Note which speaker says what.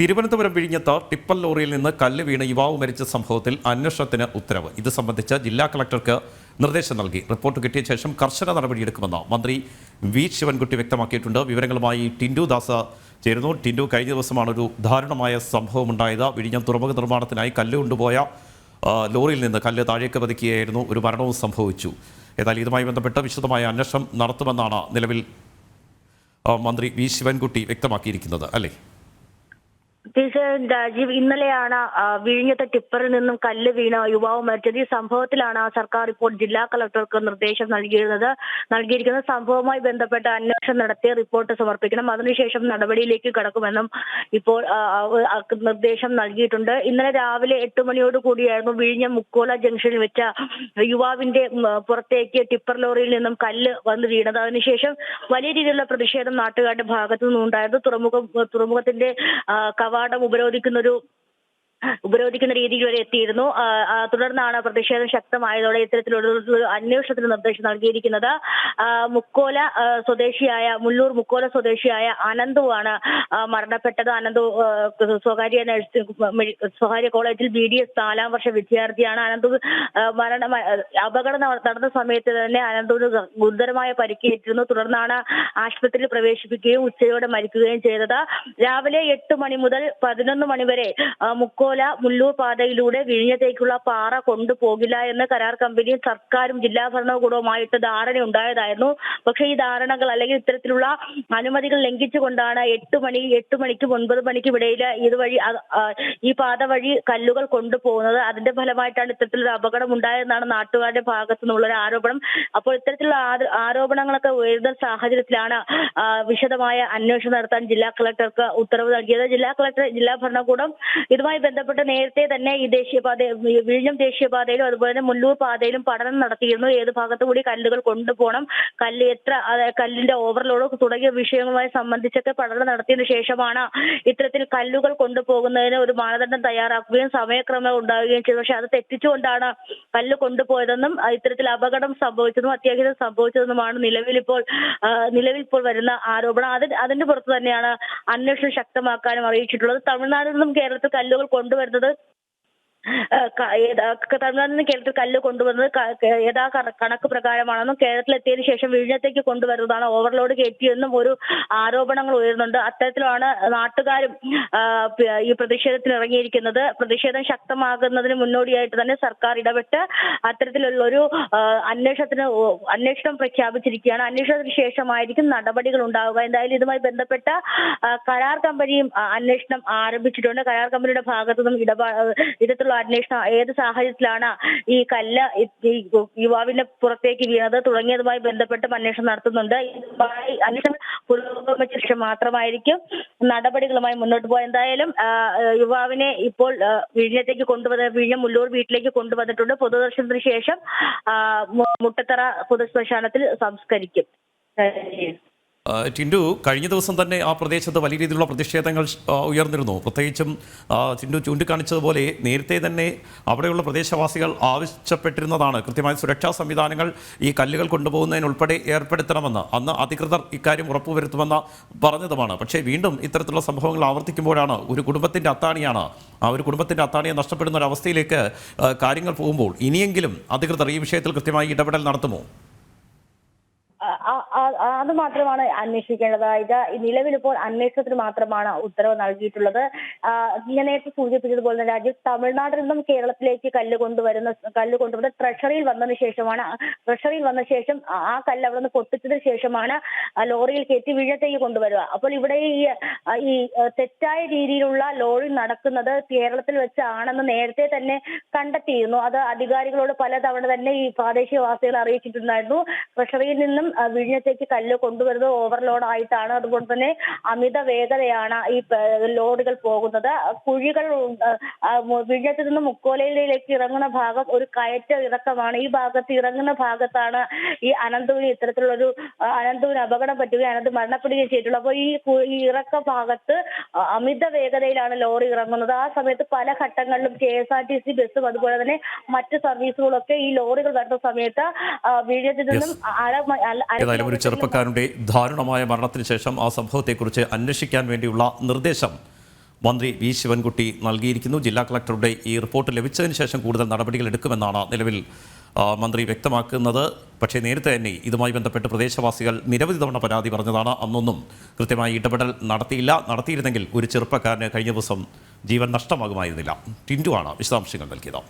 Speaker 1: തിരുവനന്തപുരം വിഴിഞ്ഞത്ത് ടിപ്പൽ ലോറിയിൽ നിന്ന് കല്ല് വീണ് യുവാവ് മരിച്ച സംഭവത്തിൽ അന്വേഷണത്തിന് ഉത്തരവ്. ഇത് സംബന്ധിച്ച് ജില്ലാ കളക്ടർക്ക് നിർദ്ദേശം നൽകി. റിപ്പോർട്ട് കിട്ടിയ ശേഷം കർശന നടപടിയെടുക്കുമെന്ന് മന്ത്രി വി ശിവൻകുട്ടി വ്യക്തമാക്കിയിട്ടുണ്ട്. വിവരങ്ങളുമായി ടിൻഡു ദാസ് ചേരുന്നു. ടിൻഡു കഴിഞ്ഞ ദിവസമാണ് ഒരു ദാരുണമായ സംഭവമുണ്ടായത്. വിഴിഞ്ഞം തുറമുഖ നിർമ്മാണത്തിനായി കല്ല് കൊണ്ടുപോയ ലോറിയിൽ നിന്ന് കല്ല് താഴേക്ക് പതിക്കുകയായിരുന്നു. ഒരു മരണവും സംഭവിച്ചു. എന്നാൽ ഇതുമായി ബന്ധപ്പെട്ട് വിശദമായ അന്വേഷണം നടത്തുമെന്നാണ് നിലവിൽ മന്ത്രി വി ശിവൻകുട്ടി വ്യക്തമാക്കിയിരിക്കുന്നത്. അല്ലേ?
Speaker 2: ടീച്ചർ രാജീവ് ഇന്നലെയാണ് വിഴിഞ്ഞത്തെ ടിപ്പറിൽ നിന്നും കല്ല് വീണ യുവാവ് മരിച്ചത്. ഈ സംഭവത്തിലാണ് സർക്കാർ ഇപ്പോൾ ജില്ലാ കളക്ടർക്ക് നിർദ്ദേശം നൽകിയിരുന്നത്. നൽകിയിരിക്കുന്ന സംഭവവുമായി ബന്ധപ്പെട്ട അന്വേഷണം നടത്തി റിപ്പോർട്ട് സമർപ്പിക്കണം. അതിനുശേഷം നടപടിയിലേക്ക് കടക്കുമെന്നും ഇപ്പോൾ നിർദ്ദേശം നൽകിയിട്ടുണ്ട്. ഇന്നലെ രാവിലെ എട്ട് മണിയോട് കൂടിയായിരുന്നു വിഴിഞ്ഞ മുക്കോല ജംഗ്ഷനിൽ വെച്ച യുവാവിന്റെ പുറത്തേക്ക് ടിപ്പർ ലോറിയിൽ നിന്നും കല്ല് വന്ന് വീണത്. അതിനുശേഷം വലിയ രീതിയിലുള്ള പ്രതിഷേധം നാട്ടുകാരുടെ ഭാഗത്തു നിന്നുണ്ടായിരുന്നു തുറമുഖം തുറമുഖത്തിന്റെ ആ, കവാടം ഉപരോധിക്കുന്ന ഒരു ഉപരോധിക്കുന്ന രീതിയിൽ വരെ എത്തിയിരുന്നു. തുടർന്നാണ് പ്രതിഷേധം ശക്തമായതോടെ ഇത്തരത്തിലുള്ള അന്വേഷണത്തിന് നിർദ്ദേശം നൽകിയിരിക്കുന്നത്. മുക്കോല സ്വദേശിയായ മുല്ലൂർ മുക്കോല സ്വദേശിയായ അനന്തുവാണ് മരണപ്പെട്ടത്. അനന്തു സ്വകാര്യ സ്വകാര്യ കോളേജിൽ ബി ഡി എസ് നാലാം വർഷ വിദ്യാർത്ഥിയാണ്. അനന്തു മരണ അപകടം നടന്ന സമയത്ത് തന്നെ അനന്തുവിന് ഗുരുതരമായ പരിക്കേറ്റിരുന്നു. തുടർന്നാണ് ആശുപത്രിയിൽ പ്രവേശിപ്പിക്കുകയും ഉച്ചയോടെ മരിക്കുകയും ചെയ്തത്. രാവിലെ എട്ട് മണി മുതൽ പതിനൊന്ന് മണി വരെ ആ, മുക്കോല മുല്ലൂർ പാതയിലൂടെ വിഴിഞ്ഞത്തേക്കുള്ള പാറ കൊണ്ടുപോകില്ല എന്ന് കരാർ കമ്പനിയും സർക്കാരും ജില്ലാ ഭരണകൂടവുമായിട്ട് ധാരണ ഉണ്ടായതായിരുന്നു. പക്ഷേ ഈ ധാരണകൾ അല്ലെങ്കിൽ ഇത്തരത്തിലുള്ള അനുമതികൾ ലംഘിച്ചുകൊണ്ടാണ് എട്ട് മണി എട്ട് മണിക്കും ഒൻപത് മണിക്കും ഇടയിൽ ഇതുവഴി ഈ പാത വഴി കല്ലുകൾ കൊണ്ടുപോകുന്നത്. അതിന്റെ ഫലമായിട്ടാണ് ഇത്തരത്തിലൊരു അപകടം ഉണ്ടായതെന്നാണ് നാട്ടുകാരുടെ ഭാഗത്തു നിന്നുള്ള ഒരു ആരോപണം. അപ്പോൾ ഇത്തരത്തിലുള്ള ആരോ- ആരോപണങ്ങളൊക്കെ ഉയരുന്ന സാഹചര്യത്തിലാണ് വിശദമായ അന്വേഷണം നടത്താൻ ജില്ലാ കളക്ടർക്ക് ഉത്തരവ് നൽകിയത്. ജില്ലാ കളക്ടർ ജില്ലാ ഭരണകൂടം ഇതുമായി ബന്ധപ്പെട്ട് നേരത്തെ തന്നെ ഈ ദേശീയപാത വിഴിഞ്ഞം ദേശീയപാതയിലും അതുപോലെ തന്നെ മുല്ലൂർ പാതയിലും പഠനം നടത്തിയിരുന്നു. ഏത് ഭാഗത്തു കൂടി കല്ലുകൾ കൊണ്ടുപോകണം കല്ല് എത്ര കല്ലിന്റെ ഓവർലോഡ് തുടങ്ങിയ വിഷയങ്ങളുമായി സംബന്ധിച്ചൊക്കെ പഠനം നടത്തിയതിനു ശേഷമാണ് ഇത്തരത്തിൽ കല്ലുകൾ കൊണ്ടുപോകുന്നതിന് ഒരു മാനദണ്ഡം തയ്യാറാക്കുകയും സമയക്രമം ഉണ്ടാവുകയും ചെയ്തു. പക്ഷെ അത് തെറ്റിച്ചുകൊണ്ടാണ് കല്ല് കൊണ്ടുപോയതെന്നും ഇത്തരത്തിൽ അപകടം സംഭവിച്ചതും അത്യാഹിതം സംഭവിച്ചതെന്നുമാണ് നിലവിൽ ഇപ്പോൾ നിലവിൽ ഇപ്പോൾ വരുന്ന ആരോപണം. അത് അതിന്റെ പുറത്ത് തന്നെയാണ് അന്വേഷണം ശക്തമാക്കാനും അറിയിച്ചിട്ടുള്ളത്. തമിഴ്നാട്ടിൽ നിന്നും കേരളത്തിൽ കല്ലുകൾ കൊണ്ടുവരുന്നത് തമിഴ്നാട്ടിൽ നിന്ന് കേരളത്തിൽ കല്ല് കൊണ്ടുവന്നത് യഥാ കണക്ക് പ്രകാരമാണെന്നും കേരളത്തിലെത്തിയതിനു ശേഷം വിഴിഞ്ഞത്തേക്ക് കൊണ്ടുവരുന്നതാണ് ഓവർലോഡ് കയറ്റിയെന്നും ഒരു ആരോപണങ്ങൾ ഉയരുന്നുണ്ട്. അത്തരത്തിലാണ് നാട്ടുകാരും ഈ പ്രതിഷേധത്തിന് ഇറങ്ങിയിരിക്കുന്നത്. പ്രതിഷേധം ശക്തമാകുന്നതിന് മുന്നോടിയായിട്ട് തന്നെ സർക്കാർ ഇടപെട്ട് അത്തരത്തിലുള്ള ഒരു അന്വേഷണത്തിന് അന്വേഷണം പ്രഖ്യാപിച്ചിരിക്കുകയാണ്. അന്വേഷണത്തിന് ശേഷമായിരിക്കും നടപടികൾ ഉണ്ടാവുക. എന്തായാലും ഇതുമായി ബന്ധപ്പെട്ട കരാർ കമ്പനിയും അന്വേഷണം ആരംഭിച്ചിട്ടുണ്ട്. കരാർ കമ്പനിയുടെ ഭാഗത്തു നിന്നും ഇടപാ ഇത്തരത്തിലുള്ള അന്വേഷണം ഏത് സാഹചര്യത്തിലാണ് ഈ കല്ല് യുവാവിന്റെ പുറത്തേക്ക് വീണത് തുടങ്ങിയതുമായി ബന്ധപ്പെട്ട് അന്വേഷണം നടത്തുന്നുണ്ട്. അന്വേഷണം പുരോഗമിച്ച ശേഷം മാത്രമായിരിക്കും നടപടികളുമായി മുന്നോട്ട് പോകാൻ എന്തായാലും യുവാവിനെ ഇപ്പോൾ വിഴിഞ്ഞത്തേക്ക് കൊണ്ടുവന്ന വിഴിഞ്ഞ മുല്ലൂർ വീട്ടിലേക്ക് കൊണ്ടുവന്നിട്ടുണ്ട്. പൊതുദർശനത്തിന് ശേഷം മുട്ടത്തറ പൊതുശ്മശാനത്തിൽ സംസ്കരിക്കും.
Speaker 1: ടിൻഡു കഴിഞ്ഞ ദിവസം തന്നെ ആ പ്രദേശത്ത് വലിയ രീതിയിലുള്ള പ്രതിഷേധങ്ങൾ ഉയർന്നിരുന്നു. പ്രത്യേകിച്ചും ചിൻഡു ചൂണ്ടിക്കാണിച്ചതുപോലെ നേരത്തെ തന്നെ അവിടെയുള്ള പ്രദേശവാസികൾ ആവശ്യപ്പെട്ടിരുന്നതാണ്. കൃത്യമായ സുരക്ഷാ സംവിധാനങ്ങൾ ഈ കല്ലുകൾ കൊണ്ടുപോകുന്നതിനുൾപ്പെടെ ഏർപ്പെടുത്തണമെന്ന് അന്ന് അധികൃതർ ഇക്കാര്യം ഉറപ്പുവരുത്തുമെന്ന് പറഞ്ഞതുമാണ്. പക്ഷേ വീണ്ടും ഇത്തരത്തിലുള്ള സംഭവങ്ങൾ ആവർത്തിക്കുമ്പോഴാണ് ഒരു കുടുംബത്തിന്റെ അത്താണിയാണ്. ആ ഒരു കുടുംബത്തിന്റെ അത്താണിയെ നഷ്ടപ്പെടുന്ന ഒരു അവസ്ഥയിലേക്ക് കാര്യങ്ങൾ പോകുമ്പോൾ ഇനിയെങ്കിലും അധികൃതർ ഈ വിഷയത്തിൽ കൃത്യമായി ഇടപെടൽ നടത്തുമോ?
Speaker 2: അത് മാത്രമാണ് അന്വേഷിക്കേണ്ടത്. ഇത് നിലവിലിപ്പോൾ അന്വേഷണത്തിന് മാത്രമാണ് ഉത്തരവ് നൽകിയിട്ടുള്ളത്. ഞാൻ നേരത്തെ സൂചിപ്പിച്ചതുപോലെ തന്നെ രാജ്യം തമിഴ്നാട്ടിൽ നിന്നും കേരളത്തിലേക്ക് കല്ല് കൊണ്ടുവരുന്ന കല്ല് കൊണ്ടുവന്ന് ട്രഷറിയിൽ വന്നതിന് ശേഷമാണ് ട്രഷറിയിൽ വന്ന ശേഷം ആ കല്ല് അവിടെ നിന്ന് പൊട്ടിച്ചതിന് ശേഷമാണ് ലോറിയിൽ കയറ്റി വിഴത്തേക്ക് കൊണ്ടുവരിക. അപ്പോൾ ഇവിടെ ഈ ഈ തെറ്റായ രീതിയിലുള്ള ലോറി നടക്കുന്നത് കേരളത്തിൽ വെച്ചാണെന്ന് നേരത്തെ തന്നെ കണ്ടെത്തിയിരുന്നു. അത് അധികാരികളോട് പലതവണ തന്നെ ഈ പ്രാദേശികവാസികൾ അറിയിച്ചിട്ടുണ്ടായിരുന്നു. ട്രഷറിയിൽ നിന്നും വിഴിഞ്ഞത്തേക്ക് കല്ല് കൊണ്ടുവരുന്നത് ഓവർലോഡ് ആയിട്ടാണ്. അതുകൊണ്ട് തന്നെ അമിത വേഗതയാണ് ഈ ലോഡുകൾ പോകുന്നത്. കുഴികൾ വിഴിഞ്ഞത്ത് നിന്ന് മുക്കോലയിലേക്ക് ഇറങ്ങുന്ന ഭാഗം ഒരു കയറ്റ ഇറക്കമാണ്. ഈ ഭാഗത്ത് ഇറങ്ങുന്ന ഭാഗത്താണ് ഈ അനന്തുവിന് ഇത്തരത്തിലുള്ള ഒരു അനന്തുവിന് അപകടം പറ്റുകയും അനന്ത് മരണപ്പെടുകയും ചെയ്തിട്ടുള്ളത് അപ്പോൾ ഈ ഇറക്ക ഭാഗത്ത് അമിത വേഗതയിലാണ് ലോറി ഇറങ്ങുന്നത്. ആ സമയത്ത് പല ഘട്ടങ്ങളിലും K S R T C ബസ്സും അതുപോലെ തന്നെ മറ്റ് സർവീസുകളൊക്കെ ഈ ലോറികൾ വരുന്ന സമയത്ത് വിഴിഞ്ഞത്തിൽ നിന്നും
Speaker 1: ഏതായാലും ഒരു
Speaker 2: ചെറുപ്പക്കാരുടെ
Speaker 1: ചെറുപ്പക്കാരന്റെ ദാരുണമായ മരണത്തിന് ശേഷം ആ സംഭവത്തെക്കുറിച്ച് അന്വേഷിക്കാൻ വേണ്ടിയുള്ള നിർദ്ദേശം മന്ത്രി വി ശിവൻകുട്ടി നൽകിയിരിക്കുന്നു. ജില്ലാ കളക്ടറുടെ ഈ റിപ്പോർട്ട് ലഭിച്ചതിന് ശേഷം കൂടുതൽ നടപടികൾ എടുക്കുമെന്നാണ് നിലവിൽ മന്ത്രി വ്യക്തമാക്കുന്നത്. പക്ഷേ നേരത്തെ തന്നെ ഇതുമായി ബന്ധപ്പെട്ട് പ്രദേശവാസികൾ നിരവധി തവണ പരാതി പറഞ്ഞതാണ്. അന്നൊന്നും കൃത്യമായി ഇടപെടൽ നടത്തിയില്ല. നടത്തിയിരുന്നെങ്കിൽ ഒരു ചെറുപ്പക്കാരന് കഴിഞ്ഞ ദിവസം ജീവൻ നഷ്ടമാകുമായിരുന്നില്ല. ടിൻഡു ആണ് വിശദാംശങ്ങൾ നൽകിയത്.